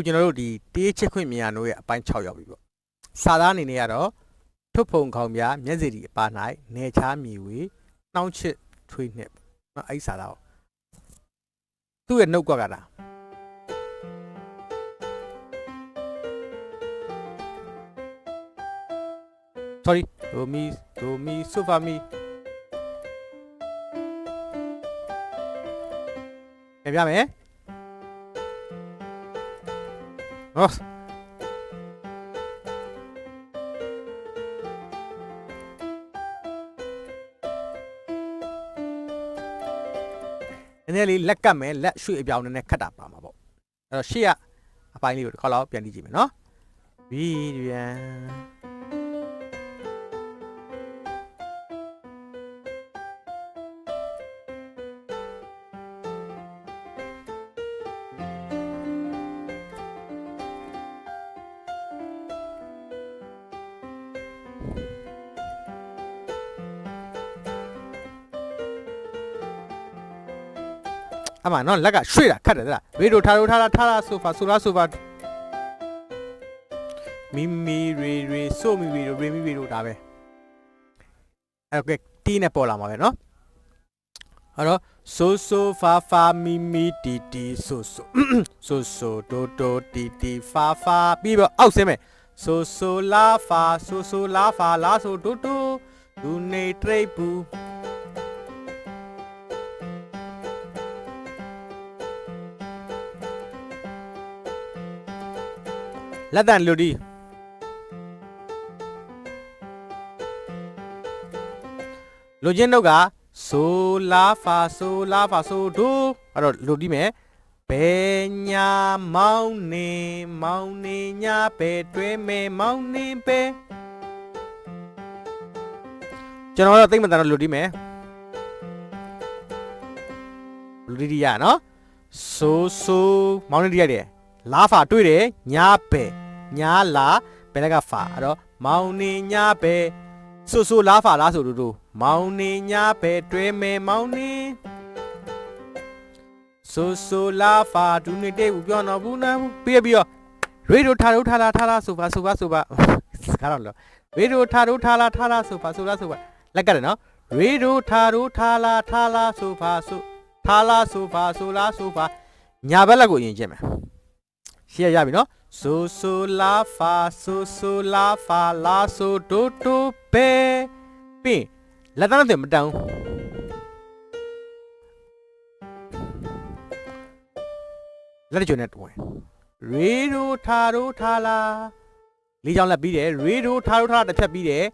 ခုကျွန်တော်တို့ဒီတေးချစ်ခွင့်မြန်တို့ရဲ့အပိုင်း6ရောက်ပြီပေါ့စာသားအနေနဲ့ကတော့ထုပ်ဖုံခေါင်ပြမျက်စိဒီအပါ၌နေချားမြည်ဝေနှောင်းချစ်ထွေးနှစ်နော်အဲ့ဒီစာသားကိုသူ့ရဲ့နှုတ်ကွက်ကတာ sorry ဒိုမီဒိုမီဆိုဖာမီပြန်ပြမယ် ဟောနည်းနည်းလေးလက်ကတ်မယ်လက်ရွှေ့အပြောင်းနည်းနည်းခတ်တာပါမှာပေါ့အဲ့တော့ရှေ့ကအပိုင်းလေးကိုတစ်ခါတော့ပြန်ကြည့်ကြည့်မယ်နော်ဗီ အမှနော်လက်ကရွှေ့တာခတ်တယ်သလားရေဒိုထားရိုထားတာထားတာဆိုဖာဆိုလာဆိုဖာမီမီရေရေဆိုမီရေရေမီရေတို့ဒါပဲအဲ့ကတီးနဲ့ပေါ်လာမှာပဲနော်အဲ့တော့ဆိုဆိုဖာဖာမီမီတီတီဆိုဆိုဆိုဆိုဒိုဒိုတီတီဖာဖာပြီးတော့အောက်ဆင်းမယ်ဆိုဆိုလာဖာဆိုဆိုလာဖာလာဆိုဒိုဒိုဒူနေတရိတ်ဘူး လက်တန်လူဒီလူချင်းတို့ကဆိုလာဖာဆိုလာဖာဆိုဒိုအဲ့တော့လူဒီမယ်ဘယ်ညာမောင်းနေမောင်းနေညာပဲတွဲမဲမောင်းနေပဲကျွန်တော်တော့သိမ့်မတန်တော့လူဒီမယ်လူဒီဒီရနော်ဆိုဆိုမောင်းနေဒီရတယ်လာဖာတွေ့တယ်ညာပဲ ညာလာဘယ်လက်ကဖာအဲ့တော့မောင်နေညာပဲဆူဆူလာဖာလားဆိုတူတူမောင်နေညာပဲတွဲမဲမောင်နေဆူဆူလာဖာဒူနေတေဘူးပြောတော့ဘူးနာဘူးပြီးပြီးတော့ရေဒိုထားတို့ထားလာထားလာဆိုပါဆိုပါဆိုပါစကားတော့လို့ရေဒိုထားတို့ထားလာထားလာဆိုပါဆိုလားဆိုပါလက်ကတယ်နော်ရေဒိုထားတို့ထားလာထားလာဆိုပါဆိုထားလာဆိုပါဆိုလားဆိုပါညာဘက်လက်ကိုအရင်ကျင့်မယ်ရှေ့ရပြီနော် ဆိုဆိုလာဖာဆိုဆိုလာဖာလာဆိုဒိုဒိုပဲပြီးလက်သားနဲ့မတန်ဘူးလက်ကြွနဲ့တွင်ရေဒိုထာဒိုထာလာလေးချောင်းလက်ပြီးတယ်ရေဒိုထာဒိုထာလာတစ်ဖြတ်ပြီးတယ်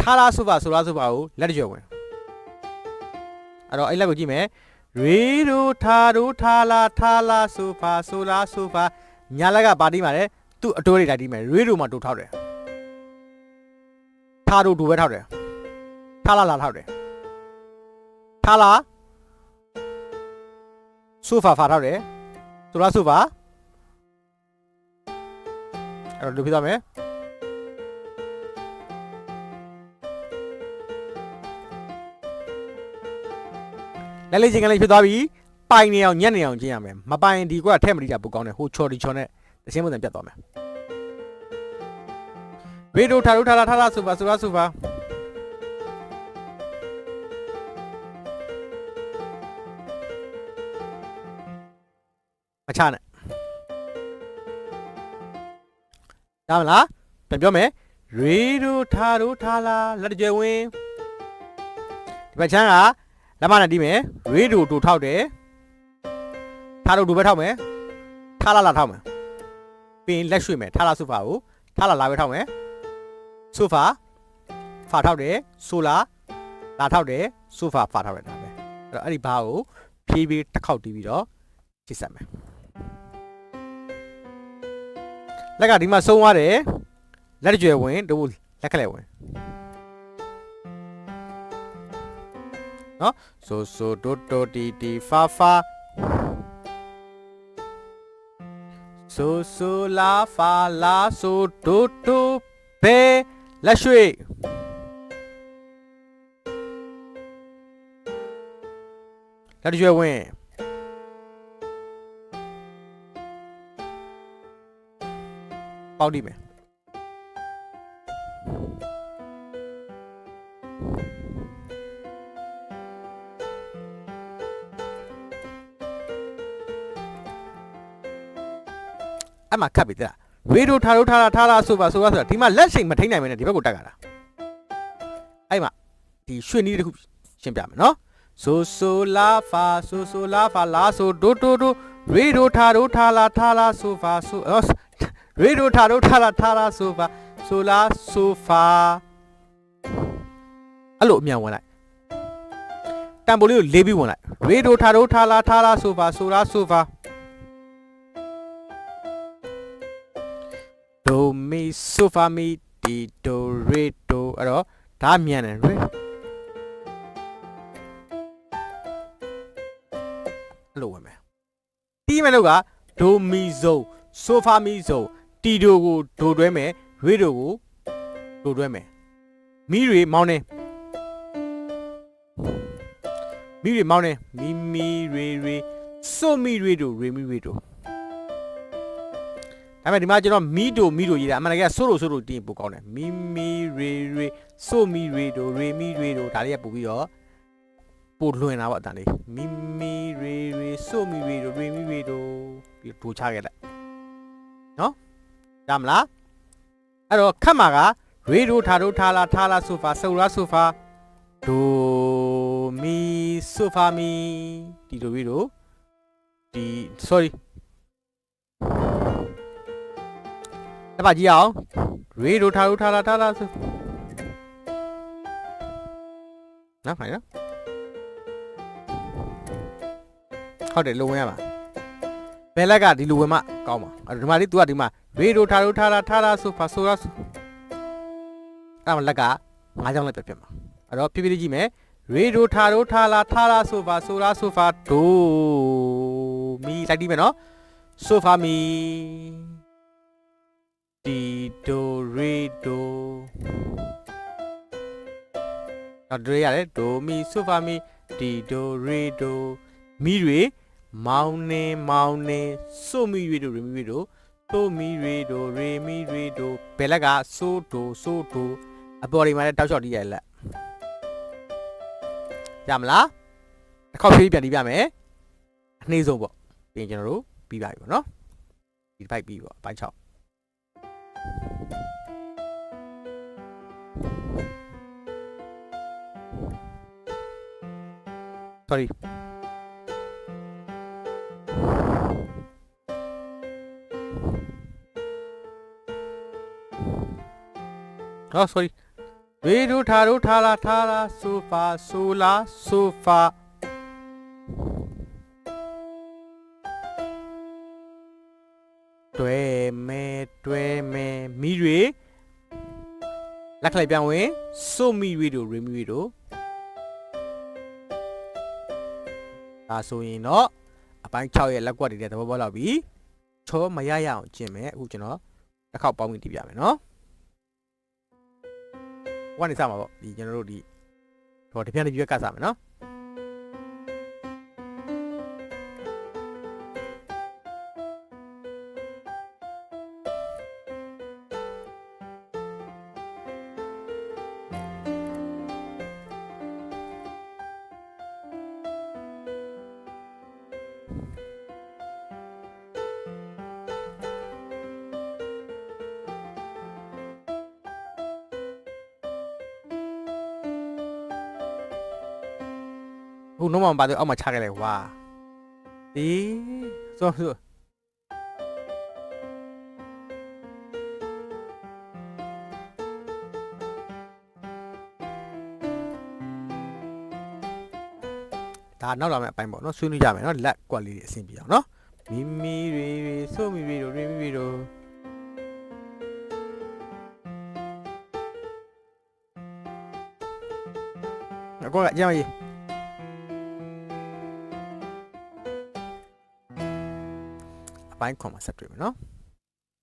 ထာလာဆိုပါဆိုလားဆိုပါကိုလက်ကြွဝင်အဲ့တော့အဲ့လက်ကိုကြည့်မယ်ရေဒိုထာဒိုထာလာထာလာဆိုပါဆိုလားဆိုပါ ညာလက်ကပါတီးမှာလေသူ့အတိုးတွေတိုက်တီးမယ်ရွေးတို့မှတိုးထောက်တယ်ထားတို့ဒူပဲထောက်တယ်ထားလာလာထောက်တယ်ထားလာဆိုဖာဖာထောက်တယ်ဆိုလားဆိုဖာအဲ့တော့လူပြသွားမယ်လက်လေးချင်းကလေးဖြစ်သွားပြီ ပိုင်နေအောင်ညက်နေအောင်ကျင်းရမယ်မပိုင်ဒီကွာထဲမတိတာပိုကောင်းတယ်ဟိုချော်ဒီချော်နဲ့တချင်းပုံစံပြတ်သွားမယ်ဗီဒိုထားလို့ထားလာထားလာဆိုပါဆိုပါဆိုပါမချနဲ့ရမလားပြန်ပြောမယ်ရေဒိုထားလို့ထားလာလက်တကြွယ်ဝင်ဒီဘက်ချမ်းကလက်မနဲ့တီးမယ်ရေဒိုတူထောက်တယ် ထားလို့ဒူပဲထောက်မယ်ထားလာလာထောက်မယ်ပြီးရင်လက်ရွှေ့မယ်ထားလာဆိုဖာကိုထားလာလာပဲထောက်မယ်ဆိုဖာဖာထောက်တယ်ဆိုလာလာထောက်တယ်ဆိုဖာဖာထောက်တယ်ဒါပဲအဲ့တော့အဲ့ဒီဘာကိုဖြည်းဖြည်းတစ်ခေါက်တီးပြီးတော့ချိတ်ဆက်မယ်လက်ကဒီမှာဆုံးသွားတယ်လက်ကြွယ်ဝင်တို့လက်ခက်လက်ဝင်နော်ဆိုဆိုဒိုတိုတီတီဖာဖာ ဆိုဆိုလာဖာလာဆိုဒိုဒိုဘဲလက်ရွှေ့လက်ရွှေ့ဝင်ပေါက်လိမ့်မယ် အဲ့မှာခတ်ပြီတဲ့လားရေဒိုထားလို့ထားတာထားတာဆိုပါဆိုပါဆိုတာဒီမှာလက်ချိန်မထိန်နိုင်မနဲ့ဒီဘက်ကိုတက်ကြတာအဲ့မှာဒီရွှေနီးတစ်ခုရှင်းပြမယ်နော်ဆိုဆိုလာဖာဆိုဆိုလာဖာလာဆိုဒိုဒိုဒိုရေဒိုထားလို့ထားလာထားလာဆိုဖာဆိုအော်ရေဒိုထားလို့ထားလာထားလာဆိုဖာဆိုလာဆိုဖာအဲ့လိုအမြန်ဝင်လိုက်တန်ပိုလေးကိုလေးပြီးဝင်လိုက်ရေဒိုထားလို့ထားလာထားလာဆိုဖာဆိုလာဆိုဖာ do mi so fa mi di do re do အဲ့တော့ဒါမြန်တယ် re အဲ့လိုဝင်မယ်တီးမယ်လို့က do mi so so fa mi so တီဒိုကိုဒိုတွဲမယ် re ဒိုကိုဒိုတွဲမယ်မိတွေမောင်းနေမိတွေမောင်းနေမီမီရေရေဆိုမီရေဒိုရေမီရေဒို ဒါပေမဲ့ဒီမှာကျွန်တော်မီတိုမီတိုရေးတာအမှန်တကယ်ဆိုလိုဆိုလိုတင်းပိုကောင်းတယ်မီမီရေရေဆိုမီရေတိုရေမီရေတိုဒါလေးကပို့ပြီးတော့ပို့လွင်တာပေါ့အတန်လေးမီမီရေရေဆိုမီရေတိုရေမီရေတိုပြီးဒိုချခဲ့လိုက်နော်ရမလားအဲ့တော့ခတ်မှာကရေတိုထားတိုထားလာထားလာဆိုဖာဆိုလာဆိုဖာဒိုမီဆိုဖာမီဒီလိုပြီးတော့ဒီ sorry တပတ်ကြည့်အောင်ရေဒိုထားလို့ထားလာထားလာဆိုနော်ဖိုင်နော်ဟုတ်တယ်လုံဝင်ရပါဘယ်လက်ကဒီလိုဝင်မှကောင်းပါအဲ့ဒီမှာလေး तू ကဒီမှာရေဒိုထားလို့ထားလာထားလာဆိုဖာဆိုရဆိုအဲ့မှာလက်ကငါးချောင်းလက်ပြပြမှာအဲ့တော့ဖြည်းဖြည်းလေးကြည့်မယ်ရေဒိုထားလို့ထားလာထားလာဆိုဖာဆိုရဆိုဖာဒိုမီလိုက်ဒီမယ်နော်ဆိုဖာမီ တီဒိုရေဒိုနောက်ဒရေရတယ်ဒိုမီဆိုဖာမီတီဒိုရေဒိုမီတွေမောင်းနေမောင်းနေဆိုမီရေဒိုရေမီရေဒိုဆိုမီရေဒိုရေမီရေဒိုဘယ်လက်ကဆိုဒိုဆိုဒိုအပေါ်ဒီမှာလည်းတောက်လျှောက်တီးရလက်ရမလားတစ်ခေါက်ဖြည်းပြန်တီးပြမယ်အနှေးဆုံးပေါ့ပြင်ကျွန်တော်တို့ပြီးပါပြီပေါ့နော်ဒီတစ်ပိုက်ပြီးပေါ့အပိုင်း6 sorry အော် sorry ရေဒိုထားဒိုထားလာထားလာဆိုဖာဆိုလာဆိုဖာတွဲမဲတွဲမဲမိတွေလက်ခလိုက်ပြန်ဝင်ဆိုမိတွေတို့ရေမိတွေတို့ ဒါဆိုရင်တော့အပိုင်း6ရဲ့လက်ကွက်တွေတဲ့သဘောပေါက်လောက်ပြီချောမရရအောင်ကျင့်မယ်အခုကျွန်တော်တစ်ခေါက်ပေါင်းပြီးတည်ပြမယ်နော်ဟိုကနေစမှာပေါ့ဒီကျွန်တော်တို့ဒီဟိုတပြက်တစ်ပြက်ကစမယ်နော် ခုနှုံးမမပါတော့အောက်မှာချခဲ့လိုက်ဝါဒီဆိုဆိုဒါနောက်လာမယ့်အပိုင်းပေါ့နော်ဆွေးနွေးကြမယ်နော်လက်ကွက်လေးတွေအဆင်ပြေအောင်နော်မီမီရီရီဆိုမီရီတို့ရီမီရီတို့အကောကအကြမ်းကြီး အပိုင်းခွန်မှာဆက်တွေ့မယ်နော်